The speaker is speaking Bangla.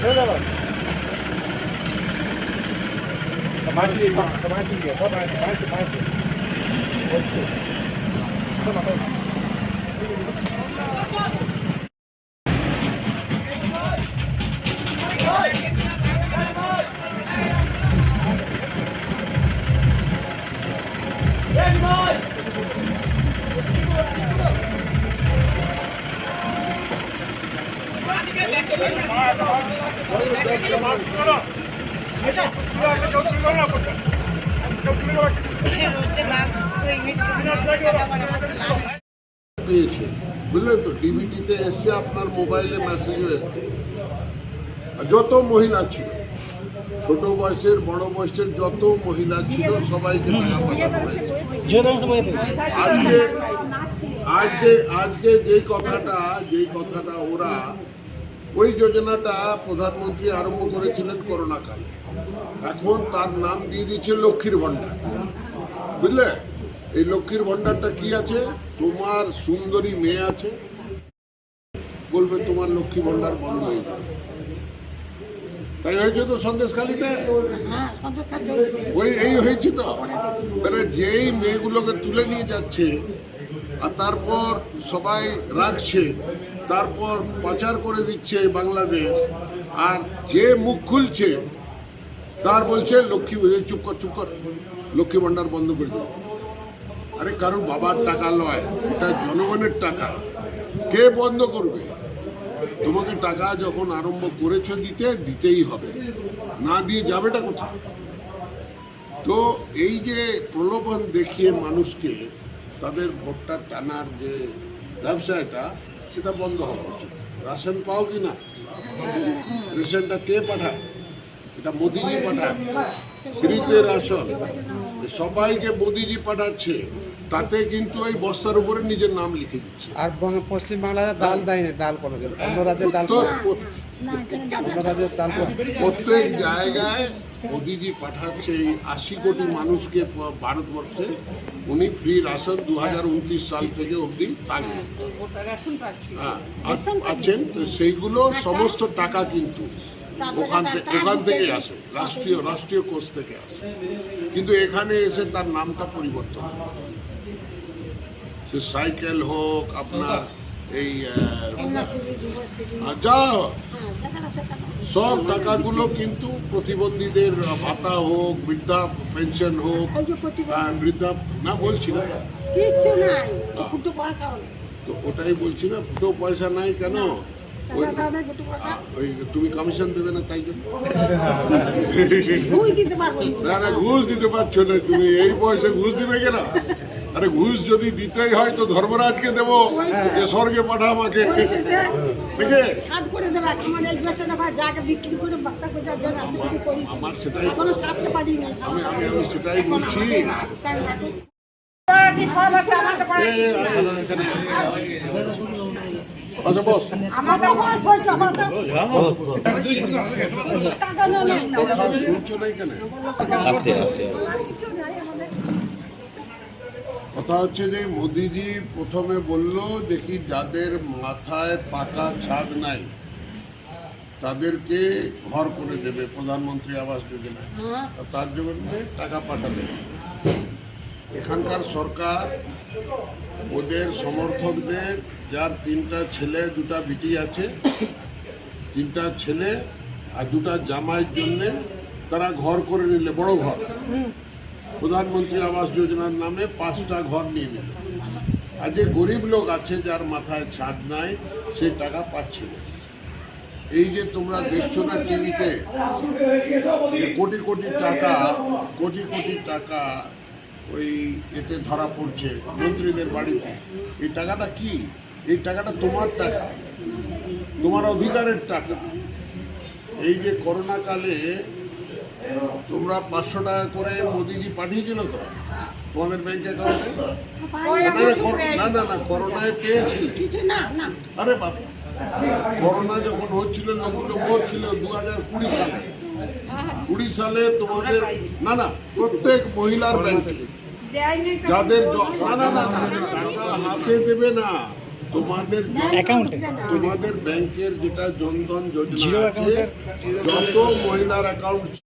听到了他妈是一帮他妈是一伙的他妈是一我去这 আপনার মোবাইলে যত মহিলা ছিল, ছোট বয়সের, বড় বয়সের যত মহিলা ছিল, সবাইকে টাকা আজকে আজকে আজকে যে কথাটা যেই কথাটা ওরা ওই যোজনাটা প্রধানমন্ত্রী আরম্ভ করেছিলেন করোনা কালে এখন তার নাম দিয়ে দিয়েছে লক্ষ্মীর ভাণ্ডার। বুঝলে? এই লক্ষ্মীর ভাণ্ডারটা কি আছে? তোমার সুন্দরী মেয়ে আছে। বলবে তোমার লক্ষ্মী ভাণ্ডার বন্ধ হয়ে যাবে তাই হয়েছে তো সন্দেশখালিতে? ওই এই হয়েছে তো? মানে যেই মেয়েগুলোকে তুলে নিয়ে যাচ্ছে আর তারপর সবাই রাখছে তারপর পাচার করে দিচ্ছে বাংলাদেশ। আর যে মুখ খুলছে, তার বলছে, লক্ষ্মী চুপ কর চুপ কর, লক্ষ্মী ভাণ্ডার বন্ধ করে দেবো। আরে কারোর বাবার টাকা লয়, এটা জনগণের টাকা। কে বন্ধ করবে? তোমাকে টাকা যখন আরম্ভ করেছ দিতে, দিতেই হবে। না দিয়ে যাবেটা কোথায়? তো এই যে প্রলোভন দেখিয়ে মানুষকে তাদের ভোটটা টানার যে ব্যবসাটা সেটা বন্ধ হওয়া উচিত। রাশন পাও কি না? রেশনটা কে পাঠায়? এটা মোদিজি পাঠায়। ফ্রিতে রাশন। সবাইকে মোদিজি পাঠাচ্ছে তাতে কিন্তু এই বস্তার উপরে নিজের নাম লিখে দিচ্ছে। আর বঙ্গ- পশ্চিমবাংলায় দাল দেয় না ডাল কোনোদিন অন্য রাজ্যের অন্য রাজ্যের পায়। প্রত্যেক জায়গায় মোদিজি পাঠাচ্ছে এই আশি কোটি মানুষকে ভারতবর্ষে। উনি ফ্রি রাশন দু হাজার উনত্রিশ সাল থেকে অবধি হ্যাঁ আছেন তো সেইগুলো সমস্ত টাকা কিন্তু ওখান থেকে ওখান থেকেই আসে রাষ্ট্রীয় রাষ্ট্রীয় কোষ থেকে আসে। কিন্তু এখানে এসে তার নামটা পরিবর্তন সে সাইকেল হোক আপনার এই আহ, যা সব টাকাগুলো কিন্তু প্রতিবন্ধীদের ভাতা হোক বৃদ্ধা পেনশন হোক বৃদ্ধা না বলছি না। পয়সা তো ওটাই বলছি না ফুটো পয়সা নাই কেন? ওই- পয়সা। তুমি কমিশন দেবে না তাই জন্য? ঘুষ দিতে না না ঘুষ দিতে পারছ না তুমি এই বয়সে ঘুষ দিবে কেন? আরে ঘুষ যদি দিতেই হয় তো ধর্মরাজকে দেবো যে স্বর্গে পাঠা আমাকে ঠিক আছে ছাদ করে দেবে আমার সেটাই আমি আমি আমি সেটাই বলছি আচ্ছা বস নেই কথা হচ্ছে যে মোদিজি প্রথমে বলল দেখি যাদের মাথায় পাকা ছাদ নাই তাদেরকে ঘর করে দেবে প্রধানমন্ত্রী আবাস যোজনায়। হ্যাঁ। তার জন্য টাকা পাঠাবে। এখানকার সরকার ওদের সমর্থকদের যার তিনটা ছেলে দুটা বিটি আছে তিনটা ছেলে আর দুটা জামাইয়ের জন্যে তারা ঘর করে নিলে বড় ঘর। প্রধানমন্ত্রী আবাস যোজনার নামে পাঁচটা ঘর নিয়ে নিল। আর যে গরিব লোক আছে, যার মাথায় ছাদ নাই, সে টাকা পাচ্ছে না। এই যে তোমরা দেখছ না টিভিতে কোটি কোটি টাকা, কোটি কোটি টাকা ওই এতে ধরা পড়ছে মন্ত্রীদের বাড়িতে। এই টাকাটা কি? এই টাকাটা তোমার টাকা, তোমার অধিকারের টাকা। এই যে করোনা কালে তোমরা পাঁচশো টাকা করে মোদিজি পাঠিয়েছিল তো তোমাদের ব্যাংক অ্যাকাউন্টে না না না করোনায় পেয়েছিলে। কিছু না না। আরে বাবা করোনা যখন হচ্ছিল লোকগুলো মরছিল দু হাজার কুড়ি সালে। কুড়ি সালে তোমাদের না না প্রত্যেক মহিলার ব্যাংকে যাদের না না না না টাকা হাতে দেবে না। তোমাদের তোমাদের ব্যাংকের যেটা জনধন যোজনা আছে যত মহিলার অ্যাকাউন্ট